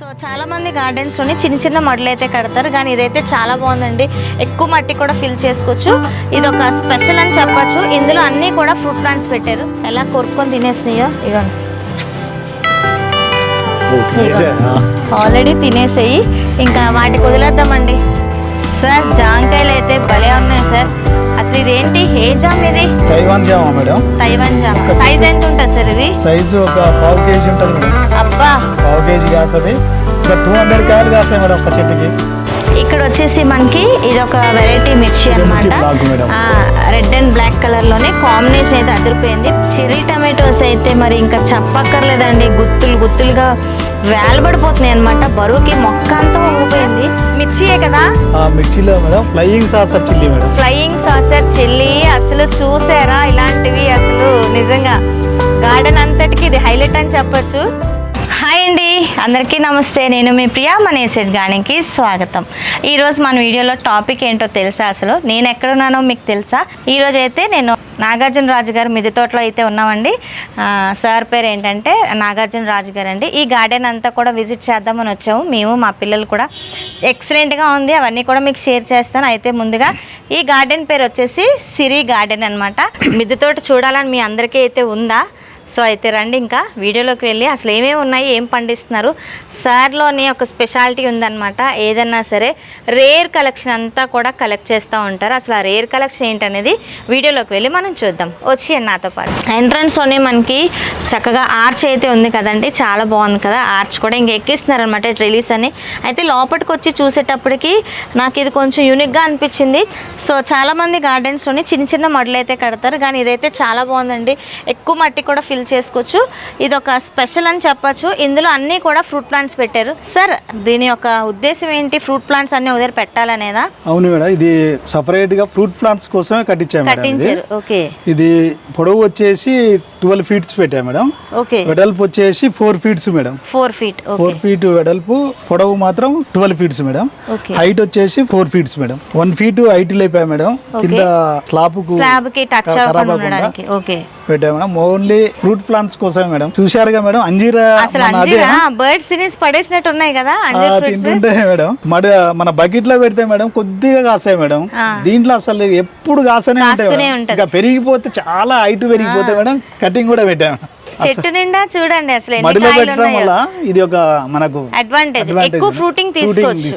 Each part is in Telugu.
సో చాలా మంది గార్డెన్స్లోని చిన్న చిన్న మడులు అయితే కడతారు కానీ ఇదైతే చాలా బాగుందండి. ఎక్కువ మట్టి కూడా ఫిల్ చేసుకోవచ్చు. ఇది ఒక స్పెషల్ అని చెప్పొచ్చు. ఇందులో అన్ని కూడా ఫ్రూట్ ప్లాంట్స్ పెట్టారు. ఎలా కొరుక్కొని తినేసినాయో ఇగోండి. ఆల్రెడీ తినేసేయి. ఇంకా వాటికి వదిలేద్దామండి. సార్ జాంకాయలు అయితే భలే ఉన్నాయి సార్. అసలు ఇదేంటి? ఏ జామ్ ఇది? తైవాన్ జామా మేడం. తైవాన్ జామ్. సైజ్ ఎంత ఉంటుంది సార్ ఇది? సైజు ఒక పావు కేజీ ఉంటుంది పావు కేజీ కాస్తుంది ఒక టూ హండ్రెడ్ కాయలు కాస్తాయి మేడం ఒక చెట్టుకి? ఇక్కడ వచ్చేసి మనకి ఇది ఒక వెరైటీ మిర్చి అనమాట. రెడ్ అండ్ బ్లాక్ కలర్లోనే కాంబినేషన్ అయితే అదిరిపోయింది. చెర్రీ టమాటోస్ అయితే మరి ఇంకా చెప్పక్కర్లేదండి. గుత్తులు గుత్తులుగా వేలబడిపోతున్నాయి అనమాట బరువుకి మొక్క అంతా ఊగిపోయింది మిర్చియే కదా? ఆ మిర్చిలో madam flying saucer chilli madam. Flying saucer chilli అసలు చూసారా? ఇలాంటివి అసలు నిజంగా. గార్డెన్ అంతటికి ఇది హైలైట్ అని చెప్పొచ్చు. అందరికీ నమస్తే నేను మీ ప్రియా మనేసేజ్ గానికి స్వాగతం. ఈరోజు మన వీడియోలో టాపిక్ ఏంటో తెలుసా అసలు? నేను ఎక్కడున్నానో మీకు తెలుసా? ఈరోజు అయితే నేను నాగార్జున రాజు గారు మిది తోటలో అయితే ఉన్నామండి. సార్ పేరు ఏంటంటే నాగార్జున రాజు గారు అండి ఈ గార్డెన్ అంతా కూడా విజిట్ చేద్దామని వచ్చాము. మేము మా పిల్లలు కూడా ఎక్సలెంట్గా ఉంది. అవన్నీ కూడా మీకు షేర్ చేస్తాను. అయితే ముందుగా ఈ గార్డెన్ పేరు వచ్చేసి సిరి గార్డెన్ అనమాట మిద్దె తోట చూడాలని మీ అందరికీ అయితే ఉందా? సో అయితే రండి ఇంకా వీడియోలోకి వెళ్ళి అసలు ఏమేమి ఉన్నాయి ఏం పండిస్తున్నారు. సార్లోని ఒక స్పెషాలిటీ ఉందన్నమాట. ఏదన్నా సరే రేర్ కలెక్షన్ అంతా కూడా కలెక్ట్ చేస్తూ ఉంటారు. అసలు ఆ రేర్ కలెక్షన్ ఏంటనేది వీడియోలోకి వెళ్ళి మనం చూద్దాం. వచ్చి నాతో పాటు. ఎంట్రన్స్లోనే మనకి చక్కగా ఆర్చ్ అయితే ఉంది కదండి. చాలా బాగుంది కదా. ఆర్చ్ కూడా ఇంకా ఎక్కిస్తున్నారనమాట రిలీజ్ అని అయితే లోపలికి వచ్చి చూసేటప్పటికి నాకు ఇది కొంచెం యూనిక్గా అనిపించింది. సో చాలామంది గార్డెన్స్లోని చిన్న చిన్న మడులు అయితే కడతారు. కానీ ఇదైతే చాలా బాగుందండి. ఎక్కువ మట్టి కూడా ఫిల్ చేసుకోవచ్చు. ఇది ఒక స్పెషల్ అని చెప్పొచ్చు. ఇందులో అన్నీ కూడా ఫ్రూట్ ప్లాంట్స్ పెట్టారు. సార్ దీని యొక్క ఉద్దేశం ఏంటి? ఫ్రూట్ ప్లాంట్స్ అన్ని ఉదయం పెట్టాలనేదా? అవును మేడం ఇది సపరేట్గా ఫ్రూట్ ప్లాంట్స్ కోసమే కట్టించాము మేడం ఇది. కట్టించారు. ఓకే. ఇది పొడవు వచ్చేసి ట్వెల్వ్ ఫీట్స్ పెట్టాము మేడం. ఓకే. వెడల్పు వచ్చేసి four feets madam. Four feet. Okay. Four feet వెడల్పు పొడవు మాత్రం twelve feets madam. Okay. Height వచ్చేసి four feets madam. One feet height లేపా మేడం. కింద స్లాబ్కు స్లాబ్కి టచ్ ఖరాబ్ అవ్వకుండా అవ్వకుండా ఉండడానికి. ఓకే. పెట్టాము మేడం. ఓన్లీ ఫ్రూట్ ప్లాంట్స్ కోసమే మేడం. చూశారుగా మేడం? అంజీరా అసలు బర్డ్స్ తినేసి పడేసినట్టు ఉన్నాయి కదా తింటుంటే మేడం మడ మన బకెట్లో పెడితే మేడం కొద్దిగా కాస్తాయి మేడం. దీంట్లో అసలు ఎప్పుడు కాస్తూనే ఉంటాయి. ఇంకా పెరిగిపోతే చాలా హైట్ పెరిగిపోతే మేడం కటింగ్ కూడా పెట్టాము చెట్టు నిండా చూడండి అసలు మడిలో పెట్టడం వల్ల ఇది ఒక మనకు అడ్వాంటేజ్. ఎక్కువ ఫ్రూటింగ్ తీసుకోవచ్చు.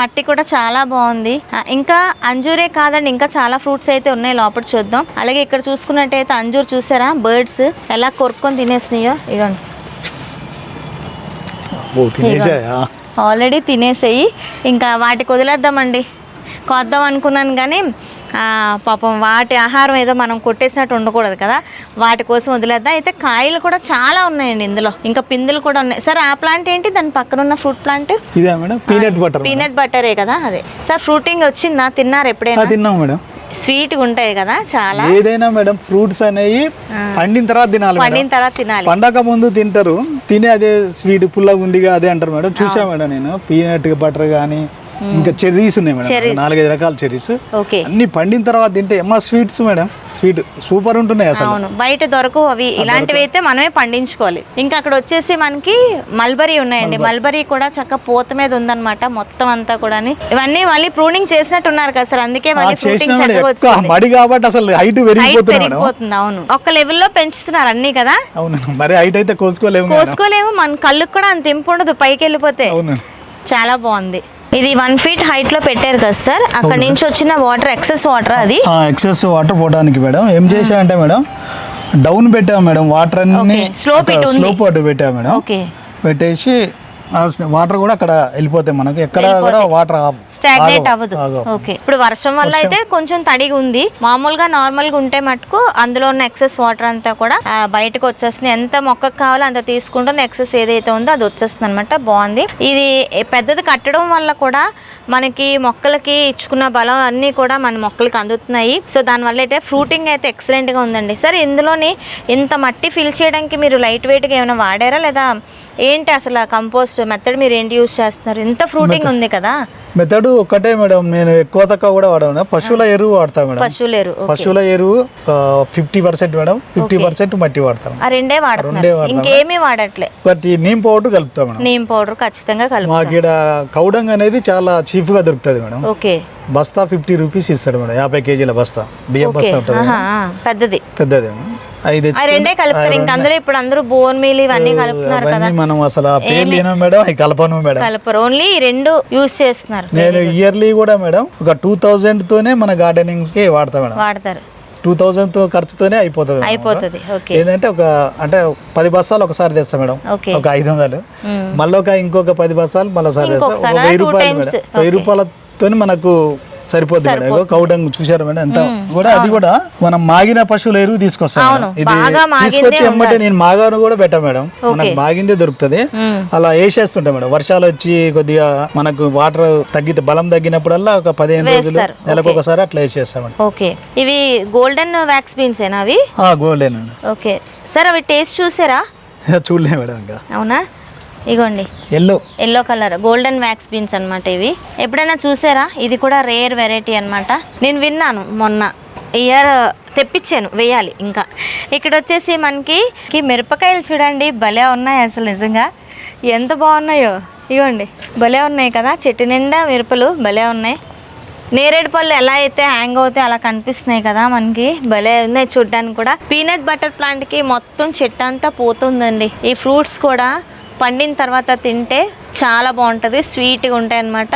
మట్టి కూడా చాలా బాగుంది. ఇంకా అంజూరే కాదండి ఇంకా చాలా ఫ్రూట్స్ అయితే ఉన్నాయి లోపల చూద్దాం. అలాగే ఇక్కడ చూసుకున్నట్టయితే అంజూర్ చూసారా? బర్డ్స్ ఎలా కొరుక్కొని తినేసినాయో? ఇగోండి? ఆల్రెడీ తినేసేయి. ఇంకా వాటికి వదిలేద్దామండి. కొద్దాం అనుకున్నాను కానీ పాపం వాటి ఆహారం ఏదో మనం కొట్టేసినట్టు ఉండకూడదు కదా. వాటి కోసం వదిలేద్దాం. అయితే కాయలు కూడా చాలా ఉన్నాయండి ఇందులో. ఇంకా పిందులు కూడా ఉన్నాయి. సార్ ఆ ప్లాంట్ ఏంటి? దాని పక్కన ఉన్న ఫ్రూట్ ప్లాంట్? ఇదే మేడం పీనట్ బటర్ పీనట్ బటరే కదా అదే. సార్ ఫ్రూటింగ్ వచ్చిందా? తిన్నారు ఎప్పుడైనా? తిన్నాం మేడం. స్వీట్గా ఉంటాయి కదా చాలా. ఏదైనా మేడం ఫ్రూట్స్ అనేవి పండిన తర్వాత తినాలి. పండిన తర్వాత తినాలి. పండగ ముందు తింటారు. తినే అదే స్వీట్ పుల్లగా ఉందిగా అదే అంటారు మేడం. చూసా మేడం నేను. పీనట్ బటర్ కానీ ఇంకా చెర్రీస్ ఉన్నాయి మేడం. నాలుగైదు రకాల చెర్రీస్ ఓకే. అన్ని పండిన తర్వాత తింటే ఎమ్మ స్వీట్స్ మేడం. స్వీట్ సూపర్ ఉంటున్నాయి అసలు. అవును. బయట దొరకవు అవి. ఇలాంటివి అయితే మనమే పండించుకోవాలి. ఇంకా అక్కడ వచ్చేసి మనకి మల్బరీ ఉన్నాయండి. మల్బరీ కూడా చక్క పూత మీద ఉందన్నమాట మొత్తం అంతా కూడా ఇవన్నీ మళ్ళీ ప్రూనింగ్ చేసినట్టు ఉన్నారు కదా సార్. అందుకే మళ్ళీ ఫ్రూటింగ్ మేడం చక్కగా కాబట్టి అసలు హైట్ పెరిగిపోతుంది అవును. ఒక్క లెవెల్లో పెంచుతున్నారు అన్ని కదా. అవును మరి హైట్ అయితే కోసుకోలేము కోసుకోలేము. మన కళ్ళుకి కూడా అంత ఇంపు ఉండదు పైకి వెళ్ళిపోతే. చాలా బాగుంది. ఇది వన్ ఫీట్ హైట్లో పెట్టారు కదా సార్ అక్కడ నుంచి వచ్చిన వాటర్ ఎక్సెస్ వాటర్ అది? ఎక్సెస్ వాటర్ పోవడానికి మేడం. ఏం చేసా అంటే మేడం డౌన్ పెట్టాము మేడం వాటర్ అన్ని. స్లోప్ అటు పెట్టాము మేడం. పెట్టేసి వాటర్ కూడా అక్కడ వెళ్ళిపోతాయి మనకి. ఎక్కడ కూడా వాటర్ స్టాగ్నేట్ అవ్వదు. ఓకే ఇప్పుడు వర్షం వల్ల అయితే కొంచెం తడిగా ఉంది. మామూలుగా నార్మల్గా ఉంటే మటుకు అందులో ఉన్న ఎక్సెస్ వాటర్ అంతా కూడా బయటకు వచ్చేస్తుంది. ఎంత మొక్కకు కావాలో అంత తీసుకుంటుంది. ఎక్సెస్ ఏదైతే ఉందో అది వచ్చేస్తుంది అనమాట బాగుంది. ఇది పెద్దది కట్టడం వల్ల కూడా మనకి మొక్కలకి ఇచ్చుకున్న బలం అన్నీ కూడా మన మొక్కలకి అందుతున్నాయి. సో దానివల్ల అయితే ఫ్రూటింగ్ అయితే ఎక్సలెంట్గా ఉందండి. సరే ఇందులోని ఇంత మట్టి ఫిల్ చేయడానికి మీరు లైట్ వెయిట్గా ఏమైనా వాడారా? లేదా ఏంటి అసలు కంపోస్ట్ మెథడ్ మీరు ఏంటి యూస్ చేస్తున్నారు? ఇంత ఫ్రూటింగ్ ఉంది కదా. మెథడ్ ఒక్కటే మేడం. నేను ఎక్కువ తక్కువ కూడా వాడాను. పశువుల ఎరువు వాడతా మేడం. పశువులేరు పశువుల ఎరువు fifty percent madam. Fifty percent మట్టి వాడతాం ఆ రెండే వాడుతున్నారు ఇంకేమీ వాడట్లే. ఒకటి నీమ్ పౌడర్ కలుపుతాం మేడం. నీమ్ పౌడర్ ఖచ్చితంగా కలుపు మాకు ఇక్కడ కౌడంగ్ అనేది చాలా చీప్గా దొరుకుతుంది మేడం. ఓకే. బస్తా ఫిఫ్టీ రూపీస్ ఇస్తాడు మేడం. యాభై కేజీల బస్తా. బియ్యం బస్తా ఉంటుంది పెద్దది. పెద్దది రెండే కలుపుతారు. ఇంకా అందులో ఇప్పుడు అందరూ బోన్ మీల్ ఇవన్నీ కలుపుతున్నారు కదా. మనం అసలు పేర్లు మేడం అవి కలపను మేడం. కలపరు. ఓన్లీ రెండు యూస్ చేస్తున్నారు. నేను ఇయర్లీ కూడా మేడం ఒక టూ థౌజండ్ తోనే మన గార్డెనింగ్కి వాడతా మేడం. వాడతారు. టూ థౌజండ్ ఖర్చుతోనే అయిపోతుంది ఏంటంటే ఒక అంటే పది బస్సాలు ఒకసారి తెస్తా మేడం. ఒక ఐదు వందలు. మళ్ళీ ఒక ఇంకొక పది బస్సాలు మళ్ళీ ఒకసారి తెస్తా. వెయ్యి రూపాయలు. మేడం. వెయ్యి రూపాయలతో మనకు సరిపోద్ది మేడం. కౌడంగ్ చూసారు మేడం ఎంత. కూడా అది కూడా మనం మాగిన పశువుల ఎరువు తీసుకొస్తాం. ఇది తీసుకొచ్చి ఎమ్మటే నేను మాగాను కూడా పెట్టా మేడం. మనకు మాగిందే దొరుకుతుంది. అలా వేసేస్తుంటా మేడం. వర్షాలు వచ్చి కొద్దిగా మనకు వాటర్ తగ్గితే బలం తగ్గినప్పుడల్లా ఒక పదిహేను రోజులు. నెలకు ఒకసారి అట్లా వేసేస్తాం మేడం. ఓకే. ఇవి గోల్డెన్ వ్యాక్స్ బీన్స్ ఏనా అవి? గోల్డెన్ అండి ఓకే. సార్ అవి టేస్ట్ చూసారా? చూడలే మేడం ఇంకా. అవునా? ఇగోండి. Yellow yellow colour golden wax beans అన్నమాట ఇవి. ఎప్పుడైనా చూసారా? ఇది కూడా రేర్ వెరైటీ అన్నమాట. నేను విన్నాను మొన్న. ఇయర్ తెప్పించాను వేయాలి ఇంకా. ఇక్కడ వచ్చేసి మనకి ఈ మిరపకాయలు చూడండి భలే ఉన్నాయి అసలు నిజంగా. ఎంత బాగున్నాయో. ఇగోండి భలే ఉన్నాయి కదా. చెట్టు నిండా మిరపలు భలే ఉన్నాయి. నేరేడు పళ్ళు ఎలా అయితే హ్యాంగ్ అవుతాయి అలా కనిపిస్తున్నాయి కదా మనకి. భలే ఉన్నాయి చూడ్డానికి కూడా. పీనట్ బటర్ ప్లాంట్కి మొత్తం చెట్టు అంతా పోతుందండి. ఈ ఫ్రూట్స్ కూడా పండిన తర్వాత తింటే చాలా బాగుంటుంది స్వీట్గా ఉంటాయి అన్నమాట.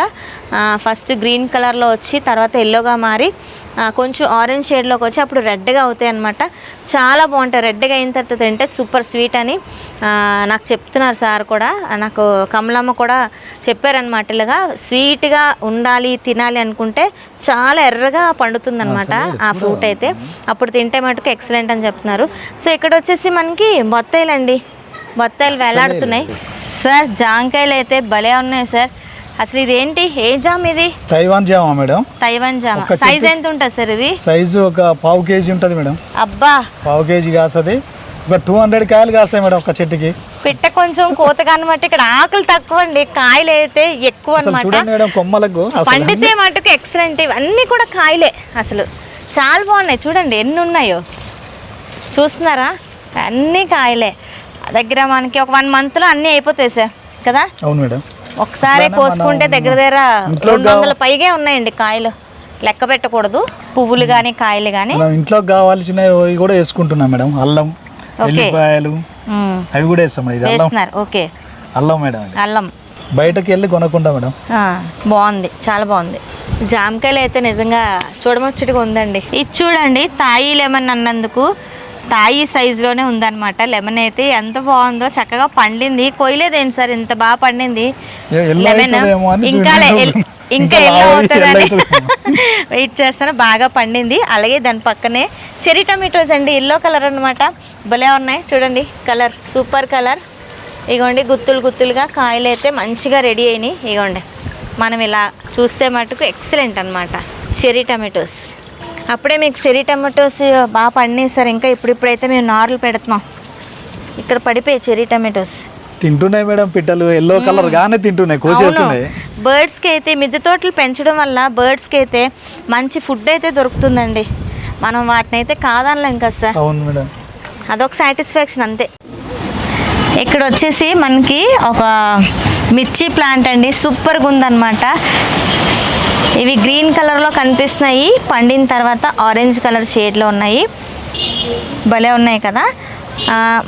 ఫస్ట్ గ్రీన్ కలర్లో వచ్చి తర్వాత ఎల్లోగా మారి కొంచెం ఆరెంజ్ షేడ్లోకి వచ్చి అప్పుడు రెడ్గా అవుతాయి అన్నమాట. చాలా బాగుంటాయి రెడ్గా అయిన తర్వాత తింటే సూపర్ స్వీట్ అని నాకు చెప్తున్నారు సార్ కూడా. నాకు కమలమ్మ కూడా చెప్పారనమాట ఇలాగా స్వీట్గా ఉండాలి తినాలి అనుకుంటే చాలా ఎర్రగా పండుతుందన్నమాట ఆ ఫ్రూట్ అయితే. అప్పుడు తింటే మటుకు ఎక్సలెంట్ అని చెప్తున్నారు. సో ఇక్కడ వచ్చేసి మనకి బొత్తాయిలండి. బొత్తాయిలు వేలాడుతున్నాయి. సార్ జాంకాయలు అయితే భలే ఉన్నాయి సార్. అసలు ఇదేంటి? ఏ జామ్ ఇది? తైవాన్ జామా మేడం. తైవాన్ జామ. సైజ్ ఎంత ఉంటుంది సార్ ఇది? సైజు ఒక పావు కేజీ ఉంటుంది మేడం. అబ్బా! పావు కేజీ కాస్తుంది. ఒక టూ హండ్రెడ్ కాయలు కాస్తాయి మేడం ఒక చెట్టుకి. పిట్ట కొంచెం కోతగా అనమాట ఇక్కడ ఆకులు తక్కువ అండి. కాయలు అయితే ఎక్కువ అనమాట కొమ్మలకు. పండితే మటుకు ఎక్సలెంట్ ఇవన్నీ కూడా కాయలే అసలు. చాలా బాగున్నాయి. చూడండి ఎన్ని ఉన్నాయో. చూస్తున్నారా? అన్నీ కాయలే. దగ్గర మనకి ఒక వన్ మంత్లో అన్నీ అయిపోతాయి సార్ కదా? అవును మేడం. ఒకసారి కోసుకుంటే దగ్గర దగ్గర రెండు వందల పైగే ఉన్నాయండి కాయలు. లెక్క పెట్టకూడదు. పువ్వులు కానీ కాయలు కానీ ఇంట్లో కావాల్సినవి కూడా వేసుకుంటున్నాం మేడం. అల్లం ఎల్లిపాయలు అవి కూడా వేస్తాం వేస్తున్నారు. ఓకే. అల్లం మేడం అల్లం. బయటకి వెళ్ళి కొనకుండా మేడం. బాగుంది. చాలా బాగుంది. జామకాయలు అయితే నిజంగా చూడముచ్చటిగా ఉందండి. ఇది చూడండి తాయి లెమన్ అన్నందుకు తాయి సైజులోనే ఉందన్నమాట. లెమన్ అయితే ఎంత బాగుందో చక్కగా పండింది. కొయ్యలేదేంటి సార్? ఇంత బాగా పండింది. లెమన్ ఇంకా ఇంకా ఎల్లో అవుతుందని. వెయిట్ చేస్తాను. బాగా పండింది. అలాగే దాని పక్కనే చెరీ టమాటోస్ అండి. ఎల్లో కలర్ అన్నమాట. భలే ఉన్నాయి. చూడండి. Colour super colour. ఇగోండి గుత్తులు గుత్తులుగా కాయలు అయితే మంచిగా రెడీ అయినాయి. ఇగోండి. మనం ఇలా చూస్తే మటుకు ఎక్సలెంట్ అనమాట చెరీ టమాటోస్. అప్పుడే మీకు చెరీ టమాటోస్ బాగా పండినాయి సార్. ఇంకా ఇప్పుడిప్పుడైతే మేము నార్లు పెడుతున్నాం. ఇక్కడ పడిపోయాయి చెరీ టమాటోస్. తింటున్నాయి మేడం పిట్టలు ఎల్లో కలర్ గానే తింటున్నాయి కోసేస్తున్నాయి. బర్డ్స్కి అయితే మిద్దె తోటలు పెంచడం వల్ల బర్డ్స్కి అయితే మంచి ఫుడ్ అయితే దొరుకుతుందండి. మనం వాటిని అయితే కాదనలేం కదా సార్. అవును మేడం. అదొక సాటిస్ఫాక్షన్ అంతే. ఇక్కడ వచ్చేసి మనకి ఒక మిర్చి ప్లాంట్ అండి. సూపర్గా ఉందన్నమాట. ఇవి గ్రీన్ కలర్లో కనిపిస్తున్నాయి. పండిన తర్వాత ఆరెంజ్ కలర్ షేడ్లో ఉన్నాయి. భలే ఉన్నాయి కదా.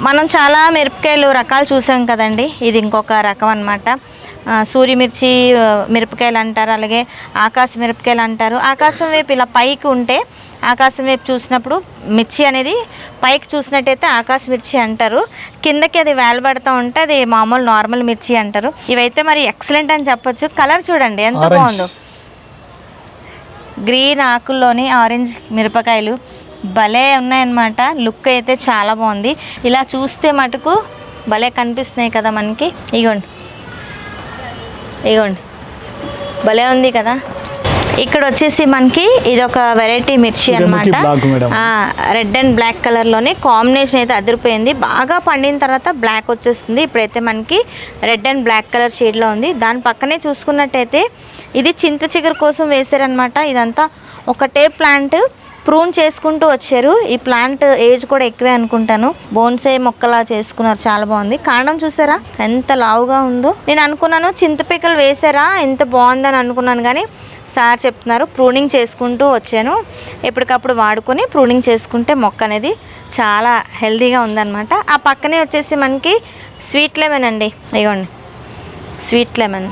మనం చాలా మిరపకాయలు రకాలు చూసాం కదండి. ఇది ఇంకొక రకం అనమాట సూర్యమిర్చి మిరపకాయలు అంటారు. అలాగే ఆకాశ మిరపకాయలు అంటారు. ఆకాశం వైపు ఇలా పైకి ఉంటే ఆకాశం వైపు చూసినప్పుడు మిర్చి అనేది పైకి చూసినట్టయితే ఆకాశ మిర్చి అంటారు. కిందకి అది వేలబడతా ఉంటే అది మామూలు నార్మల్ మిర్చి అంటారు. ఇవైతే మరి ఎక్సలెంట్ అని చెప్పొచ్చు. కలర్ చూడండి ఎంత. బాగుందో. గ్రీన్ ఆకుల్లోని ఆరెంజ్ మిరపకాయలు భలే ఉన్నాయన్నమాట. లుక్ అయితే చాలా బాగుంది. ఇలా చూస్తే మటుకు భలే కనిపిస్తున్నాయి కదా మనకి. ఇగోండి. ఇగోండి. భలే ఉంది కదా. ఇక్కడ వచ్చేసి మనకి ఇది ఒక వెరైటీ మిర్చి అనమాట. రెడ్ అండ్ బ్లాక్ కలర్లోనే కాంబినేషన్ అయితే అదిరిపోయింది. బాగా పండిన తర్వాత బ్లాక్ వచ్చేస్తుంది. ఇప్పుడైతే మనకి రెడ్ అండ్ బ్లాక్ కలర్ షేడ్లో ఉంది. దాని పక్కనే చూసుకున్నట్టయితే ఇది చింత చిగురు కోసం వేసారనమాట ఇదంతా ఒకటే ప్లాంట్ ప్రూన్ చేసుకుంటూ వచ్చారు. ఈ ప్లాంట్ ఏజ్ కూడా ఎక్కువే అనుకుంటాను. బోన్సే మొక్కలా చేసుకున్నారు. చాలా బాగుంది. కాండం చూసారా? ఎంత లావుగా ఉందో. నేను అనుకున్నాను చింతపిక్కలు వేసారా ఎంత బాగుందని అనుకున్నాను. కానీ సార్ చెప్తున్నారు ప్రూనింగ్ చేసుకుంటూ వచ్చాను. ఎప్పటికప్పుడు వాడుకొని ప్రూనింగ్ చేసుకుంటే మొక్క అనేది చాలా హెల్దీగా ఉందన్నమాట. ఆ పక్కనే వచ్చేసి మనకి స్వీట్ లెమన్ అండి. ఇగోండి. Sweet lemon.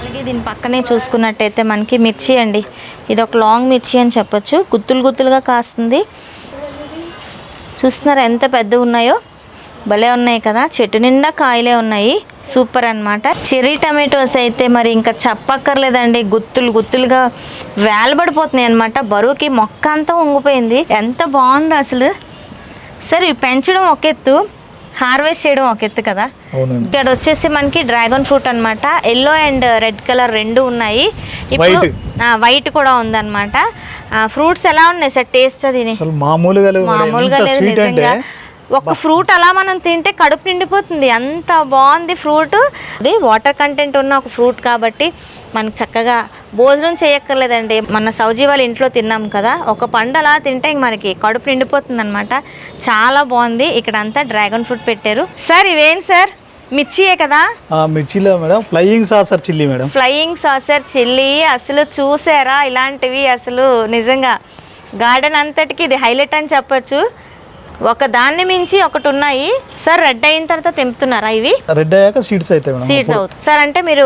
అలాగే దీని పక్కనే చూసుకున్నట్టయితే మనకి మిర్చి అండి. ఇది ఒక లాంగ్ మిర్చి అని చెప్పొచ్చు. గుత్తులు గుత్తులుగా కాస్తుంది. చూస్తున్నారు ఎంత పెద్ద ఉన్నాయో? భలే ఉన్నాయి కదా. చెట్టు నిండా కాయలే ఉన్నాయి. సూపర్ అన్నమాట. చెర్రీ టమాటోస్ అయితే మరి ఇంకా చెప్పక్కర్లేదండి. గుత్తులు గుత్తులుగా వేలబడిపోతున్నాయి అనమాట బరువుకి మొక్క అంతా ఉంగిపోయింది ఎంత బాగుంది అసలు. సరే పెంచడం ఒక ఎత్తు హార్వెస్ట్ చేయడం ఒక ఎత్తు కదా. ఇక్కడ వచ్చేసి మనకి డ్రాగన్ ఫ్రూట్ అన్నమాట. ఎల్లో అండ్ రెడ్ కలర్ రెండు ఉన్నాయి. ఇప్పుడు. వైట్. కూడా ఉందన్నమాట. ఫ్రూట్స్ ఎలా ఉన్నాయి సార్? టేస్ట్ అది. మామూలుగా. మామూలుగా లేదు నిజంగా. ఒక ఫ్రూట్ అలా మనం తింటే కడుపు నిండిపోతుంది. అంత బాగుంది ఫ్రూట్. అది వాటర్ కంటెంట్ ఉన్న ఒక ఫ్రూట్ కాబట్టి మనకు చక్కగా భోజనం చేయక్కర్లేదండి. మన సౌజీ వాళ్ళ ఇంట్లో తిన్నాం కదా ఒక పండు అలా తింటే మనకి కడుపు నిండిపోతుంది అనమాట చాలా బాగుంది. ఇక్కడ అంతా డ్రాగన్ ఫ్రూట్ పెట్టారు. సార్ ఇవేం సార్? మిర్చియే కదా? మిర్చిలో madam. Flying saucer chilli madam. Flying saucer chilli అసలు చూసారా? ఇలాంటివి అసలు నిజంగా. గార్డెన్ అంతటికి ఇది హైలైట్ అని చెప్పొచ్చు. ఒక దాన్ని మించి ఒకటి ఉన్నాయి. సార్ రెడ్ అయిన తర్వాత తెంపుతున్నారా ఇవి? రెడ్ అయ్యాక సీడ్స్ మేడం. సీడ్స్ అవుతాయి. సార్ అంటే మీరు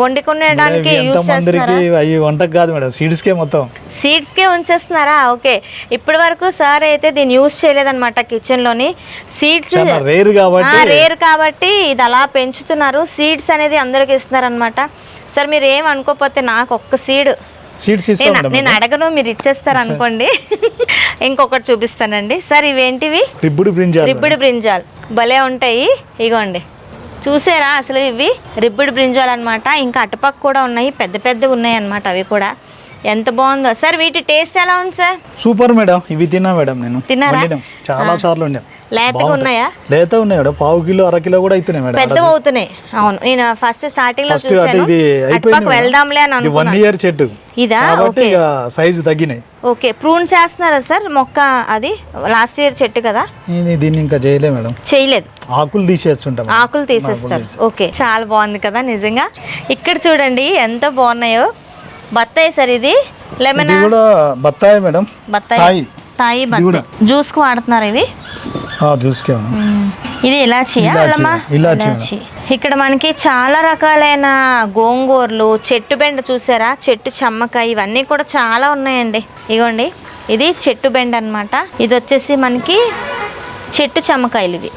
వండుకునేడానికి యూస్ చేస్తున్నారా? అవి వంటకు కాదు మేడం సీడ్స్కే మొత్తం. సీడ్స్కే ఉంచేస్తున్నారా? ఓకే. ఇప్పటి వరకు సార్ అయితే దీన్ని యూస్ చేయలేదన్నమాట కిచెన్లోని సీడ్స్ చాలా రేర్ కాబట్టి రేర్ కాబట్టి ఇది అలా పెంచుతున్నారు. సీడ్స్ అనేది అందరికి ఇస్తున్నారు అనమాట సార్ మీరు ఏం అనుకోకపోతే నాకు ఒక్క సీడ్ సీడ్స్ నేను అడగను మీరు ఇచ్చేస్తారు అనుకోండి. ఇంకొకటి చూపిస్తానండి. సార్ ఇవేంటివి రిబ్బుడు బ్రింజాల్ రిబ్బిడి బ్రింజాల్. భలే ఉంటాయి. ఇగోండి. చూసారా? అసలు ఇవి రిబ్బిడి బ్రింజాల్ అనమాట ఇంకా అటుపక్క కూడా ఉన్నాయి. పెద్ద పెద్ద ఉన్నాయి అనమాట అవి కూడా. ఎంత బాగుందో. సార్ వీటి టేస్ట్ ఎలా ఉంది సార్? Super madam. ఇవి తిన్నా మేడం నేను. తిన్నారా? చాలా సార్లు లేతగా. ఉన్నాయా? లేత ఉన్నాయి మేడం. పావు కిలో అర కిలో కూడా అవుతున్నాయి మేడం. పెద్దవి అవుతున్నాయి. అవును. నేను ఫస్ట్ స్టార్టింగ్లో చూసాను అటుపక్క వెళ్దాంలే అని ఇది వన్ అనుకున్నాను. ఇయర్ చెట్టు. ఇదా? ఓకే. సైజు తగ్గినాయి. ఓకే. ప్రూన్ చేస్తున్నారా సార్? మొక్క అది లాస్ట్ ఇయర్ చెట్టు కదా? దీన్ని ఇంకా చేయలే మేడం. చేయలేదు. ఆకులు తీసేస్తుంటాం. ఆకులు తీసేస్తారు. ఓకే. చాలా బాగుంది కదా నిజంగా. ఇక్కడ చూడండి ఎంత బాగున్నాయో. బత్తాయి సార్ ఇది. లెమన్ కూడా బత్తాయి మేడం. బత్తాయి. తాయి తాయి బత్తాయి. జ్యూస్కి వాడుతున్నారు ఇవి? మ్మ్. ఇది ఇలాచియా ఇలాచి, ఇక్కడ మనకి చాలా రకాలైన గోంగూరలు చెట్టు బెండ చూసారా? చెట్టు చెమ్మకాయ ఇవన్నీ కూడా చాలా ఉన్నాయండి. ఇగోండి. ఇది చెట్టు బెండ అన్నమాట. ఇది వచ్చేసి మనకి చెట్టు చెమ్మకాయలు ఇవి.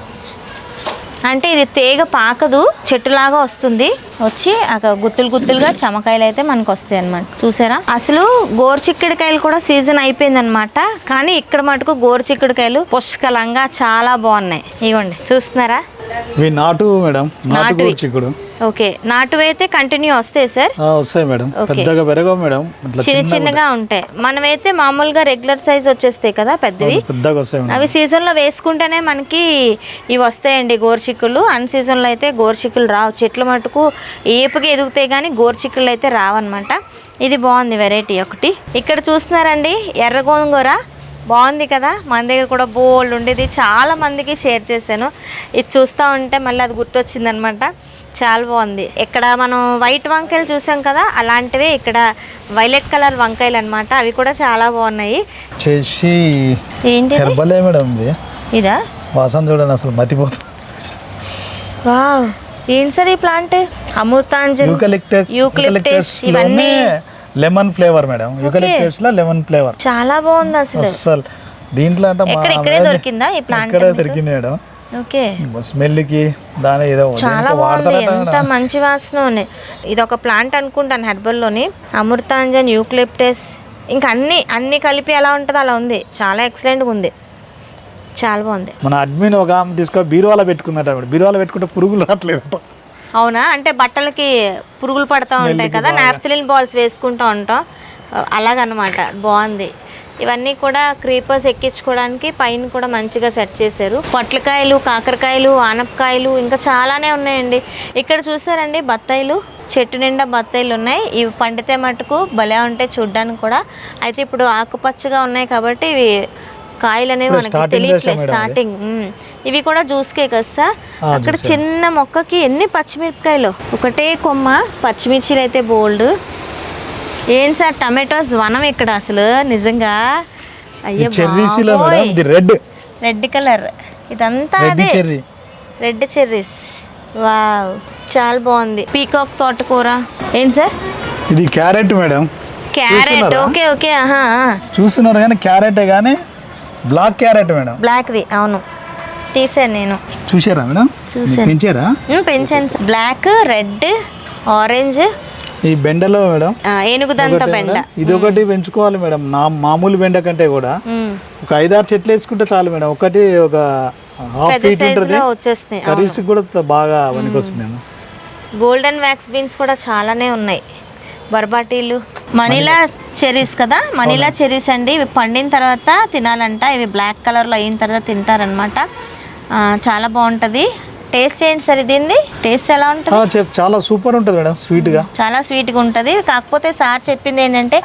అంటే ఇది తీగ పాకదు చెట్టులాగా వస్తుంది. వచ్చి అక్కడ గుత్తులు గుత్తులుగా చమకాయలు అయితే మనకు వస్తాయి అనమాట చూసారా? అసలు గోరుచిక్కుడుకాయలు కూడా సీజన్ అయిపోయింది అనమాట కానీ ఇక్కడ మటుకు గోరుచిక్కుడుకాయలు పుష్కలంగా చాలా బాగున్నాయి. ఇగోండి చూస్తున్నారా? ఇవి నాటు మేడం. నాటు. చిక్కుడు. ఓకే నాటు అయితే కంటిన్యూ వస్తాయి సార్? వస్తాయి మేడం. ఓకే. పెద్దగా పెరగవు మేడం. ఇట్లా చిన్న చిన్నగా ఉంటాయి. మనమైతే మామూలుగా రెగ్యులర్ సైజ్ వచ్చేస్తాయి కదా పెద్దవి. పెద్దగా వస్తాయి అవి సీజన్లో వేసుకుంటేనే మనకి ఇవి వస్తాయండి గోరుచిక్కులు అన్ సీజన్లో అయితే గోరుచిక్కులు రావు. చెట్ల మటుకు ఏపుగా ఎదుగుతాయి కానీ గోరుచిక్కులు అయితే రావన్నమాట. ఇది బాగుంది వెరైటీ ఒకటి. ఇక్కడ చూస్తున్నారండి ఎర్ర గోంగూర. బాగుంది కదా? మన దగ్గర కూడా బోల్డ్ ఉండేది. చాలా మందికి షేర్ చేశాను. ఇది చూస్తూ ఉంటే మళ్ళీ అది గుర్తొచ్చింది అనమాట చాలా బాగుంది. ఇక్కడ మనం వైట్ వంకాయలు చూసాం కదా? అలాంటివే ఇక్కడ వైలెట్ కలర్ వంకాయలు అనమాట అవి కూడా చాలా బాగున్నాయి. చేసి ఏంటి ఇదా? వాసన చూడండి అసలు మతిపోతుంది. వావ్! ఏంటి సార్ ఈ ప్లాంట్ అమృతాంజన్ యూకలిప్టస్ యూకలిప్టస్ ఇవన్నీ. లెమన్ ఫ్లేవర్ మేడం యూకలిప్టస్లో లెమన్ ఫ్లేవర్ చాలా బాగుంది అసలు. అసలు దీంట్లో అంటే మా ఇక్కడే దొరికిందా ఈ ప్లాంట్ ఇక్కడే దొరికింది మేడం ఓకే. స్మెల్కి దాని ఏదో చాలా బాగుంది. ఎంత. మంచి వాసన ఉన్నాయి ఇది ఒక ప్లాంట్ అనుకుంటాను హెర్బల్లోని అమృతాంజన్ యూక్లిప్టస్ ఇంకా అన్ని అన్ని కలిపి ఎలా ఉంటుందో అలా ఉంది. చాలా ఎక్సలెంట్గా ఉంది. చాలా బాగుంది. మన అడ్మిన్ ఒక ఆమె తీసుకో బీరువాలో పెట్టుకున్నట ఆవిడ. బీరువాలో పెట్టుకుంటే పురుగులు రావట్లేదు అవునా? అంటే బట్టలకి పురుగులు పడతా ఉంటాయి కదా నాఫ్థలిన్ బాల్స్ వేసుకుంటూ ఉంటాం. అలాగనమాట బాగుంది. ఇవన్నీ కూడా క్రీపర్స్ ఎక్కించుకోవడానికి పైన కూడా మంచిగా సెట్ చేశారు. పొట్లకాయలు కాకరకాయలు ఆనపకాయలు ఇంకా చాలానే ఉన్నాయండి. ఇక్కడ చూసారండి బత్తాయిలు? చెట్టు నిండా బత్తాయిలు ఉన్నాయి. ఇవి పండితే మటుకు భలే ఉంటాయి చూడ్డానికి కూడా. అయితే ఇప్పుడు ఆకుపచ్చగా ఉన్నాయి కాబట్టి ఇవి కాయలు అనేవి మనకి తెలియట్లేదు. స్టార్టింగ్. ఇవి కూడా జ్యూస్కే కదా సార్? అక్కడ. చిన్న మొక్కకి ఎన్ని పచ్చిమిరపకాయలు? ఒకటే కొమ్మ పచ్చిమిర్చిలు అయితే బోల్డ్. ఏం సార్ టమాటోస్ వనం ఇక్కడ అసలు నిజంగా? అయ్యో రెడ్. Red colour. ఇదంతా అదే. Red cherries. వావ్ చాలా బాగుంది. పీకాక్ తోటకూర. ఏంటి సార్? ఇది carrot madam. Carrot? Okay okay ఆహా చూస్తున్నారు కానీ క్యారెటే కానీ బ్లాక్ క్యారెట్ మేడం. బ్లాక్ది అవును. తీసాను నేను. చూసారా మేడం. మీరు పెంచారా? పెంచాను. బ్లాక్ రెడ్ ఆరెంజ్ ఈ బెండలో మేడం. ఏనుగుదంత బెండ. ఇది ఒకటి పెంచుకోవాలి మేడం. నా మామూలు బెండ కంటే కూడా. ఒక ఐదారు చెట్లు వేసుకుంటే చాలు మేడం. ఒకటి ఒక హాఫ్ ఫీట్ ఉంటుంది. కర్రీస్ కూడా బాగా పనికి వస్తుంది మేడం. గోల్డెన్ వ్యాక్స్ బీన్స్ కూడా చాలానే ఉన్నాయి. బర్బాటీలు. మనీలా చెరీస్ కదా? మనీలా చెరీస్ అండి. ఇవి పండిన తర్వాత తినాలంట. ఇవి బ్లాక్ కలర్లో అయిన తర్వాత తింటారనమాట చాలా బాగుంటుంది. టేస్ట్ ఏంటి సార్ దీన్ని టేస్ట్ ఎలా ఉంటుంది? చాలా సూపర్ ఉంటుంది మేడం స్వీట్గా చాలా స్వీట్గా ఉంటుంది. కాకపోతే సార్ చెప్పింది ఏంటంటే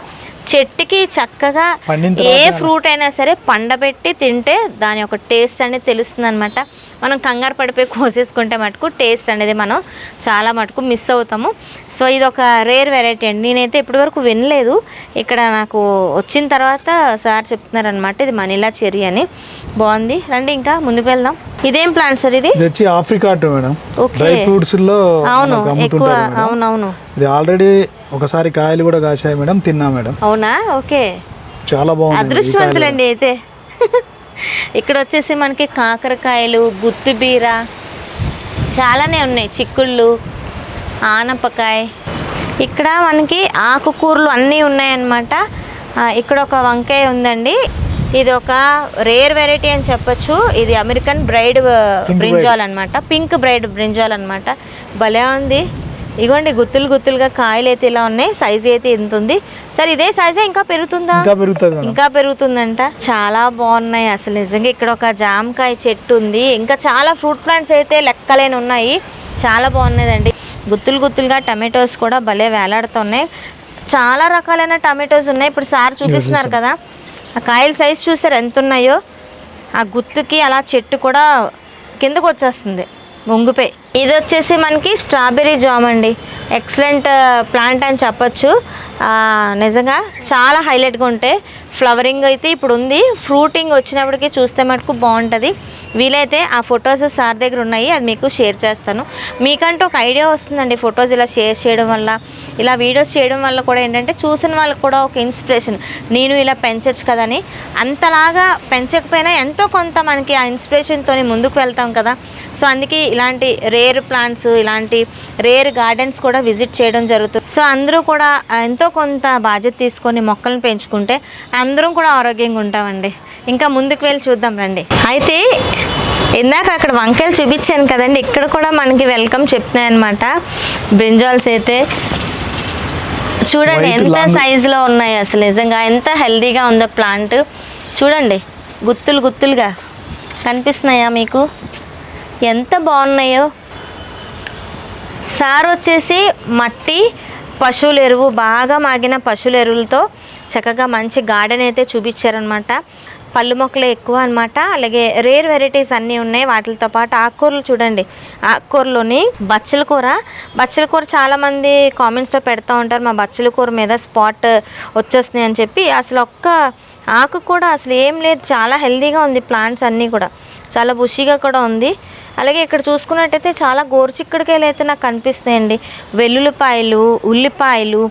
చెట్టుకి చక్కగా పండిన ఏ ఫ్రూట్ అయినా సరే పండబెట్టి తింటే దాని యొక్క టేస్ట్ అనేది తెలుస్తుంది అనమాట మనం కంగారు పడిపోయి కోసేసుకుంటే మటుకు టేస్ట్ అనేది మనం చాలా మటుకు మిస్ అవుతాము. సో ఇది ఒక రేర్ వెరైటీ అండి. నేనైతే ఇప్పటివరకు వినలేదు. ఇక్కడ నాకు వచ్చిన తర్వాత సార్ చెప్తున్నారనమాట ఇది మనీలా చెర్రీ అని. బాగుంది. రండి ఇంకా ముందుకు వెళ్దాం. ఇదేం ప్లాంట్ సార్ ఇది? వచ్చి ఆఫ్రికా మేడం. డ్రై ఫ్రూట్స్లో అవును. ఎక్కువ అవునవును. ఇది ఆల్రెడీ ఒకసారి కాయలు కూడా కాసాయి మేడం తిన్నా మేడం. అవునా? ఓకే. చాలా బాగుంది. అదృష్టవంతులండి అయితే. ఇక్కడ వచ్చేసి మనకి కాకరకాయలు గుత్తిబీర చాలానే ఉన్నాయి. చిక్కుళ్ళు ఆనపకాయ. ఇక్కడ మనకి ఆకుకూరలు అన్నీ ఉన్నాయన్నమాట. ఇక్కడ ఒక వంకాయ ఉందండి. ఇది ఒక రేర్ వెరైటీ అని చెప్పొచ్చు. ఇది అమెరికన్ బ్రైడ్ బ్రింజాల్ అనమాట పింక్ బ్రైడ్ బ్రింజాల్ అనమాట భలే ఉంది. ఇగోండి గుత్తులు గుత్తులుగా కాయలు అయితే ఇలా ఉన్నాయి సైజ్ అయితే ఇంత ఉంది. సరే ఇదే సైజే ఇంకా పెరుగుతుందా? ఇంకా పెరుగుతుంది ఇంకా పెరుగుతుందంట. చాలా బాగున్నాయి అసలు నిజంగా ఇక్కడ ఒక జామకాయ చెట్టు ఉంది. ఇంకా చాలా ఫ్రూట్ ప్లాంట్స్ అయితే లెక్కలేని ఉన్నాయి. చాలా బాగున్నదండి గుత్తులు గుత్తులుగా టమాటోస్ కూడా భలే వేలాడుతున్నాయి. చాలా రకాలైన టమాటోస్ ఉన్నాయి. ఇప్పుడు సార్ చూపిస్తున్నారు కదా. ఆ కాయల సైజ్ చూసారు ఎంత ఉన్నాయో? ఆ గుత్తుకి అలా చెట్టు కూడా కిందకు వచ్చేస్తుంది. వంగిపోయి ఇది వచ్చేసి మనకి స్ట్రాబెర్రీ జామ్ అండి. ఎక్సలెంట్ ప్లాంట్ uh, అని చెప్పొచ్చు. ఆ, నిజంగా చాలా హైలైట్గా ఉంటాయి ఫ్లవరింగ్ అయితే ఇప్పుడు ఉంది ఫ్రూటింగ్ వచ్చినప్పటికీ చూస్తే మటుకు బాగుంటుంది. వీలైతే ఆ ఫొటోస్ సార్ దగ్గర ఉన్నాయి. అది మీకు షేర్ చేస్తాను. మీకంటూ ఒక ఐడియా వస్తుందండి ఫొటోస్ ఇలా షేర్ చేయడం వల్ల. ఇలా వీడియోస్ చేయడం వల్ల కూడా ఏంటంటే చూసిన వాళ్ళకి కూడా ఒక ఇన్స్పిరేషన్. నేను ఇలా పెంచచ్చు కదని. అంతలాగా పెంచకపోయినా ఎంతో కొంత మనకి ఆ ఇన్స్పిరేషన్తో ముందుకు వెళ్తాం కదా. సో అందుకే ఇలాంటి రేర్ ప్లాంట్స్ ఇలాంటి రేర్ గార్డెన్స్ కూడా విజిట్ చేయడం జరుగుతుంది. సో అందరూ కూడా ఎంతో కొంత బాధ్యత తీసుకొని మొక్కలను పెంచుకుంటే అందరం కూడా ఆరోగ్యంగా ఉంటామండి. ఇంకా ముందుకు వెళ్ళి చూద్దాం రండి. అయితే ఇందాక అక్కడ వంకాయలు చూపించాను కదండి ఇక్కడ కూడా మనకి వెల్కమ్ చెప్తున్నాయి అనమాట బ్రింజాల్స్ అయితే చూడండి ఎంత సైజులో ఉన్నాయి అసలు నిజంగా ఎంత హెల్దీగా ఉందో ప్లాంట్. చూడండి గుత్తులు గుత్తులుగా కనిపిస్తున్నాయా మీకు? ఎంత బాగున్నాయో. సార్ వచ్చేసి మట్టి పశువుల ఎరువు బాగా మాగిన పశువుల ఎరువులతో చక్కగా మంచి గార్డెన్ అయితే చూపించారనమాట పళ్ళు మొక్కలు ఎక్కువ అనమాట అలాగే రేర్ వెరైటీస్ అన్నీ ఉన్నాయి. వాటితో పాటు ఆకుకూరలు చూడండి. ఆకుకూరలోని బచ్చల కూర. బచ్చల కూర చాలామంది కామెంట్స్లో పెడతా ఉంటారు. మా బచ్చల కూర మీద స్పాట్ వచ్చేస్తున్నాయి అని చెప్పి. అసలు ఒక్క ఆకు కూడా అసలు ఏం లేదు. చాలా హెల్దీగా ఉంది ప్లాంట్స్ అన్నీ కూడా. చాలా బుషీగా కూడా ఉంది. అలాగే ఇక్కడ చూసుకున్నట్టయితే చాలా గోరుచిక్కడికాయలు అయితే నాకు కనిపిస్తాయండి వెల్లుల్లిపాయలు ఉల్లిపాయలు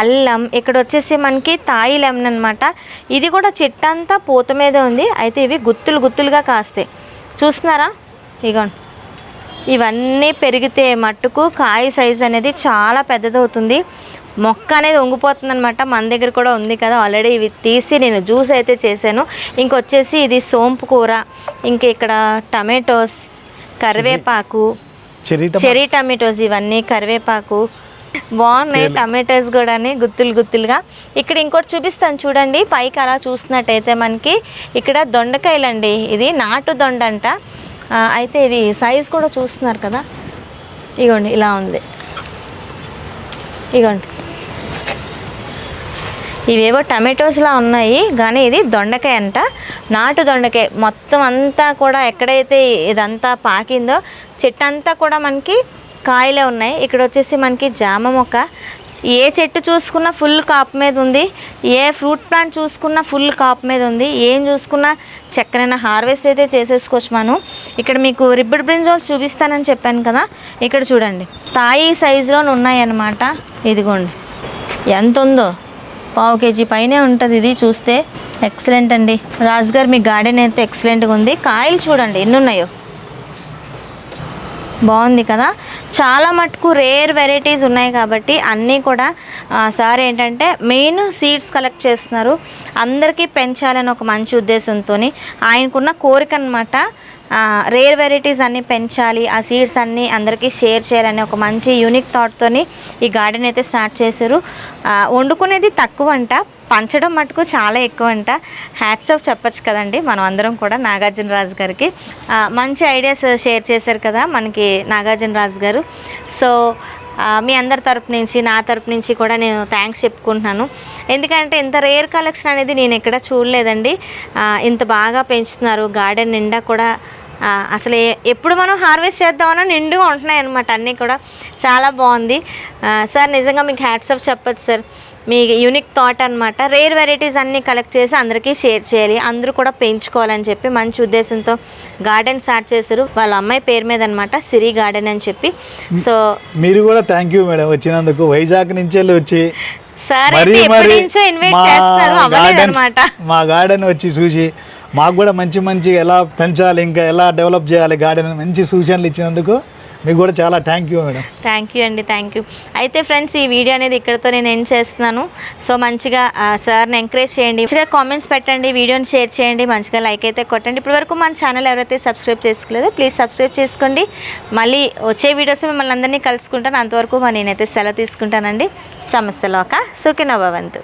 అల్లం ఇక్కడ వచ్చేసి మనకి తాయి లెమన్ అనమాట ఇది కూడా చెట్టంతా పూత మీద ఉంది. అయితే ఇవి గుత్తులు గుత్తులుగా కాస్తాయి. చూస్తున్నారా? ఇగోండి ఇవన్నీ పెరిగితే మట్టుకు కాయ సైజ్ అనేది చాలా పెద్దదవుతుంది. మొక్క అనేది వంగిపోతుంది అనమాట మన దగ్గర కూడా ఉంది కదా. ఆల్రెడీ ఇవి తీసి నేను జ్యూస్ అయితే చేశాను. ఇంకొచ్చేసి ఇది సోంపు కూర. ఇంక ఇక్కడ టమాటోస్ కరివేపాకు చెరీ టమాటోస్ ఇవన్నీ కరివేపాకు బాగున్నాయి టమాటోస్ కూడా గుత్తులు గుత్తులుగా. ఇక్కడ ఇంకోటి చూపిస్తాను చూడండి. పైకి అలా చూస్తున్నట్టయితే మనకి ఇక్కడ దొండకాయలండి. ఇది నాటు దొండ అంట అయితే ఇది సైజ్ కూడా చూస్తున్నారు కదా. ఇగోండి ఇలా ఉంది. ఇగోండి. ఇవేవో టమాటోస్లా ఉన్నాయి కానీ ఇది దొండకాయ అంట. నాటు దొండకాయ. మొత్తం అంతా కూడా ఎక్కడైతే ఇదంతా పాకిందో చెట్టు అంతా కూడా మనకి కాయలే ఉన్నాయి. ఇక్కడ వచ్చేసి మనకి జామ మొక్క. ఏ చెట్టు చూసుకున్నా ఫుల్ కాపు మీద ఉంది. ఏ ఫ్రూట్ ప్లాంట్ చూసుకున్నా ఫుల్ కాపు మీద ఉంది. ఏం చూసుకున్నా చక్కనైన హార్వెస్ట్ అయితే చేసేసుకోవచ్చు మనం. ఇక్కడ మీకు రిబ్బర్ బ్రింజాల్స్ చూపిస్తానని చెప్పాను కదా. ఇక్కడ చూడండి. తాయి సైజులో ఉన్నాయన్నమాట. ఇదిగోండి. ఎంత ఉందో? పావు కేజీ పైనే ఉంటుంది ఇది చూస్తే. ఎక్సలెంట్ అండి. రాజు గారు మీ గార్డెన్ అయితే ఎక్సలెంట్గా ఉంది. కాయలు చూడండి ఎన్ని ఉన్నాయో. బాగుంది కదా. చాలా మటుకు రేర్ వెరైటీస్ ఉన్నాయి కాబట్టి అన్నీ కూడా సార్ ఏంటంటే మెయిన్ సీడ్స్ కలెక్ట్ చేస్తున్నారు. అందరికీ పెంచాలని ఒక మంచి ఉద్దేశంతో ఆయనకున్న కోరిక అనమాట రేర్ వెరైటీస్ అన్నీ పెంచాలి ఆ సీడ్స్ అన్నీ అందరికీ షేర్ చేయాలని ఒక మంచి యూనిక్ థాట్తోని ఈ గార్డెన్ అయితే స్టార్ట్ చేశారు. వండుకునేది తక్కువ అంట పంచడం మటుకు చాలా ఎక్కువ అంట హ్యాట్స్ ఆఫ్ చెప్పచ్చు కదండి. మనం అందరం కూడా నాగార్జున రాజు గారికి. మంచి ఐడియాస్ షేర్ చేశారు కదా మనకి నాగార్జున రాజు గారు. సో మీ అందరి తరపు నుంచి నా తరపు నుంచి కూడా నేను థ్యాంక్స్ చెప్పుకుంటున్నాను. ఎందుకంటే ఇంత రేర్ కలెక్షన్ అనేది నేను ఎక్కడ చూడలేదండి. ఇంత బాగా పెంచుతున్నారు. గార్డెన్ నిండా కూడా అసలు ఎప్పుడు మనం హార్వెస్ట్ చేద్దామన్నా నిండుగా ఉంటున్నాయి అనమాట అన్నీ కూడా. చాలా బాగుంది. సార్ నిజంగా మీకు హ్యాట్సప్ చెప్పచ్చు సార్. మీ యూనిక్ థాట్ అనమాట రేర్ వెరైటీస్ అన్నీ కలెక్ట్ చేసి అందరికీ షేర్ చేయాలి. అందరూ కూడా పెంచుకోవాలని చెప్పి మంచి ఉద్దేశంతో గార్డెన్ స్టార్ట్ చేశారు. వాళ్ళ అమ్మాయి పేరు మీద అనమాట సిరి గార్డెన్ అని చెప్పి. సో మీరు కూడా థ్యాంక్ యూ మేడం వచ్చినందుకు వైజాగ్ నుంచి వెళ్ళి వచ్చి మా గార్డెన్ వచ్చి చూసి మాకు కూడా మంచి మంచి ఎలా పెంచాలి ఇంకా ఎలా డెవలప్ చేయాలి గార్డెన్ మంచి సూచనలు ఇచ్చినందుకు మీకు కూడా చాలా thank you madam thank you అండి థ్యాంక్ యూ అయితే ఫ్రెండ్స్ ఈ వీడియో అనేది ఇక్కడతో నేను ఎండ్ చేస్తున్నాను. సో మంచిగా సార్ని ఎంకరేజ్ చేయండి. మంచిగా కామెంట్స్ పెట్టండి వీడియోని షేర్ చేయండి మంచిగా లైక్ అయితే కొట్టండి. ఇప్పటివరకు మన ఛానల్ ఎవరైతే సబ్స్క్రైబ్ చేసుకోలేదో ప్లీజ్ సబ్స్క్రైబ్ చేసుకోండి. మళ్ళీ వచ్చే వీడియోస్ మిమ్మల్ని అందరినీ కలుసుకుంటాను. అంతవరకు మరి నేనైతే సెలవు తీసుకుంటానండి. సమస్తలోక సుఖినో భవంతు.